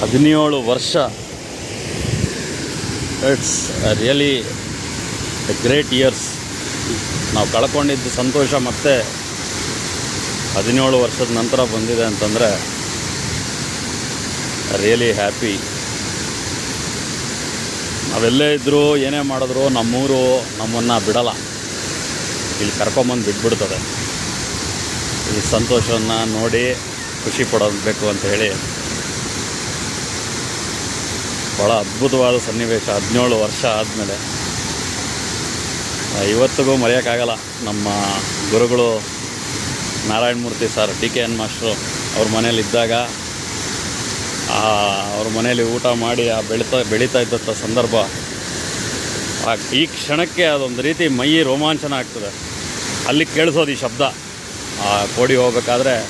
ಹದಿನೇಳು ವರ್ಷ. It's really great years ನಾವು ಕಳ್ಕೊಂಡಿದ್ದ ಸಂತೋಷ ಮತ್ತೆ ಹದಿನೇಳು ವರ್ಷದ ನಂತರ ಬಂದಿದೆ ಅಂತಂದರೆ ರಿಯಲಿ ಹ್ಯಾಪಿ ನಾವೆಲ್ಲೇ ಇದ್ದರೂ ಏನೇ ಮಾಡಿದ್ರು ನಮ್ಮೂರು ನಮ್ಮನ್ನು ಬಿಡಲ್ಲ. ಇಲ್ಲಿ ಕರ್ಕೊಂಬಂದು ಬಿಟ್ಬಿಡ್ತದೆ. ಈ ಸಂತೋಷವನ್ನು ನೋಡಿ ಖುಷಿ ಪಡಬೇಕು ಅಂತ ಹೇಳಿ ಭಾಳ ಅದ್ಭುತವಾದ ಸನ್ನಿವೇಶ, ಹದಿನೇಳು ವರ್ಷ ಆದಮೇಲೆ. ಇವತ್ತಿಗೂ ಮರೆಯೋಕ್ಕಾಗಲ್ಲ. ನಮ್ಮ ಗುರುಗಳು Narayanamurthy sir D K N master ಅವ್ರ ಮನೇಲಿದ್ದಾಗ ಅವ್ರ ಮನೇಲಿ ಊಟ ಮಾಡಿ ಆ ಬೆಳೀತಾ ಬೆಳೀತಾ ಇದ್ದಂಥ ಸಂದರ್ಭ, ಆ, ಈ ಕ್ಷಣಕ್ಕೆ ಅದೊಂದು ರೀತಿ ಮೈ ರೋಮಾಂಚನ ಆಗ್ತದೆ. ಅಲ್ಲಿ ಕೇಳಿಸೋದು ಈ ಶಬ್ದ. ಆ ಕೋಡಿ ಹೋಗ್ಬೇಕಾದ್ರೆ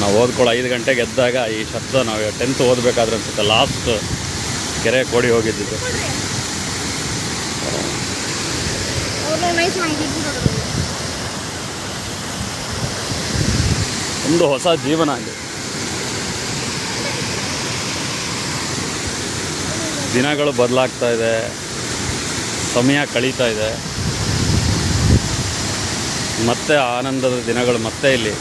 ನಾವು ಓದ್ಕೊಳ್ಳೋ ಐದು ಗಂಟೆಗೆ ಎದ್ದಾಗ ಈ ಶಬ್ದ ನಾವು ಟೆಂತ್ ಓದಬೇಕಾದ್ರೆ ಅನ್ಸುತ್ತೆ. ಲಾಸ್ಟ್ ಕೆರೆ ಕೋಡಿ ಹೋಗಿದ್ದಿದ್ದು. ಒಂದು ಹೊಸ ಜೀವನ ಅಲ್ಲಿ. ದಿನಗಳು ಬದಲಾಗ್ತಾ ಇದೆ. ಸಮಯ ಕಳೀತಾ ಇದೆ. ಮತ್ತೆ ಆನಂದದ ದಿನಗಳು ಮತ್ತೆ ಇಲ್ಲಿ.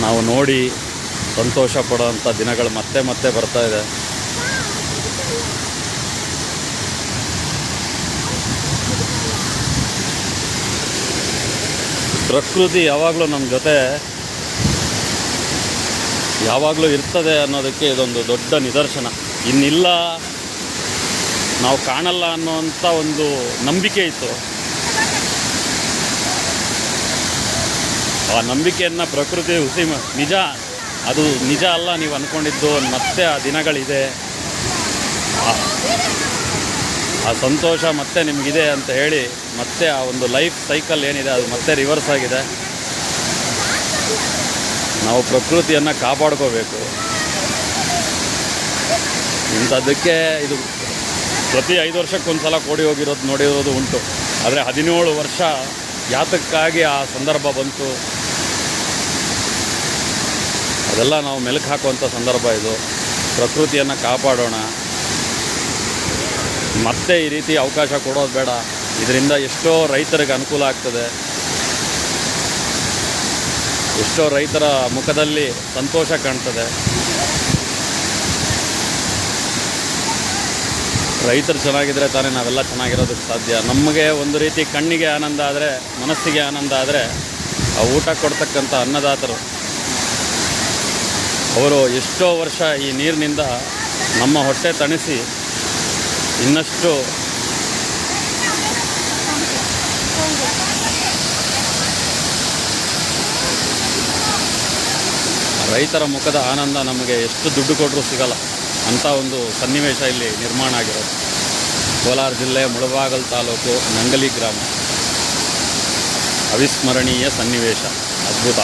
ನಾವು ನೋಡಿ ಸಂತೋಷ ಪಡೋವಂಥ ದಿನಗಳು ಮತ್ತೆ ಮತ್ತೆ ಬರ್ತಾ ಇದೆ. ಪ್ರಕೃತಿ ಯಾವಾಗಲೂ ನಮ್ಮ ಜೊತೆ ಯಾವಾಗಲೂ ಇರ್ತದೆ ಅನ್ನೋದಕ್ಕೆ ಇದೊಂದು ದೊಡ್ಡ ನಿದರ್ಶನ. ಇನ್ನಿಲ್ಲ ನಾವು ಕಾಣಲ್ಲ ಅನ್ನೋವಂಥ ಒಂದು ನಂಬಿಕೆ ಇತ್ತು. ಆ ನಂಬಿಕೆಯನ್ನು ಪ್ರಕೃತಿ ಹುಸಿ ನಿಜ, ಅದು ನಿಜ ಅಲ್ಲ ನೀವು ಅಂದ್ಕೊಂಡಿದ್ದು ಮತ್ತೆ ಆ ದಿನಗಳಿದೆ. ಆ- ಸಂತೋಷ ಮತ್ತೆ ನಿಮಗಿದೆ ಅಂತ ಹೇಳಿ ಮತ್ತೆ ಆ ಒಂದು ಲೈಫ್ ಸೈಕಲ್ ಏನಿದೆ ಅದು ಮತ್ತೆ ರಿವರ್ಸ್ ಆಗಿದೆ. ನಾವು ಪ್ರಕೃತಿಯನ್ನು ಕಾಪಾಡ್ಕೋಬೇಕು. ಇಂಥದ್ದಕ್ಕೆ ಇದು ಪ್ರತಿ ಐದು ವರ್ಷಕ್ಕೊಂದ್ಸಲ ಕೋಡಿ ಹೋಗಿರೋದು, ನೋಡಿರೋದು ಉಂಟು. ಆದರೆ ಹದಿನೇಳು ವರ್ಷ ಯಾತಕ್ಕಾಗಿ ಆ ಸಂದರ್ಭ ಬಂತು? ಅದೆಲ್ಲ ನಾವು ಮೆಲುಕು ಹಾಕುವಂಥ ಸಂದರ್ಭ ಇದು. ಪ್ರಕೃತಿಯನ್ನು ಕಾಪಾಡೋಣ. ಮತ್ತೆ ಈ ರೀತಿ ಅವಕಾಶ ಕೊಡೋದು ಬೇಡ. ಇದರಿಂದ ಎಷ್ಟೋ ರೈತರಿಗೆ ಅನುಕೂಲ ಆಗ್ತದೆ. ಎಷ್ಟೋ ರೈತರ ಮುಖದಲ್ಲಿ ಸಂತೋಷ ಕಾಣ್ತದೆ. ರೈತರು ಚೆನ್ನಾಗಿದ್ರೆ ತಾನೇ ನಾವೆಲ್ಲ ಚೆನ್ನಾಗಿರೋದಕ್ಕೆ ಸಾಧ್ಯ. ನಮಗೆ ಒಂದು ರೀತಿ ಕಣ್ಣಿಗೆ ಆನಂದ ಆದರೆ, ಮನಸ್ಸಿಗೆ ಆನಂದ ಆದರೆ, ಆ ಊಟ ಕೊಡ್ತಕ್ಕಂಥ ಅನ್ನದಾತರು. ಅವರು ಎಷ್ಟೋ ವರ್ಷ ಈ ನೀರಿನಿಂದ ನಮ್ಮ ಹೊಟ್ಟೆ ತಣಿಸಿ ಇನ್ನಷ್ಟು ರೈತರ ಮುಖದ ಆನಂದ ನಮಗೆ ಎಷ್ಟು ದುಡ್ಡು ಕೊಟ್ಟರೂ ಸಿಗಲ್ಲ. ಅಂಥ ಒಂದು ಸನ್ನಿವೇಶ ಇಲ್ಲಿ ನಿರ್ಮಾಣ ಆಗಿರೋದು. ಕೋಲಾರ ಜಿಲ್ಲೆ ಮುಳಬಾಗಲ್ ತಾಲೂಕು ನಂಗಲಿ ಗ್ರಾಮ. ಅವಿಸ್ಮರಣೀಯ ಸನ್ನಿವೇಶ. ಅದ್ಭುತ.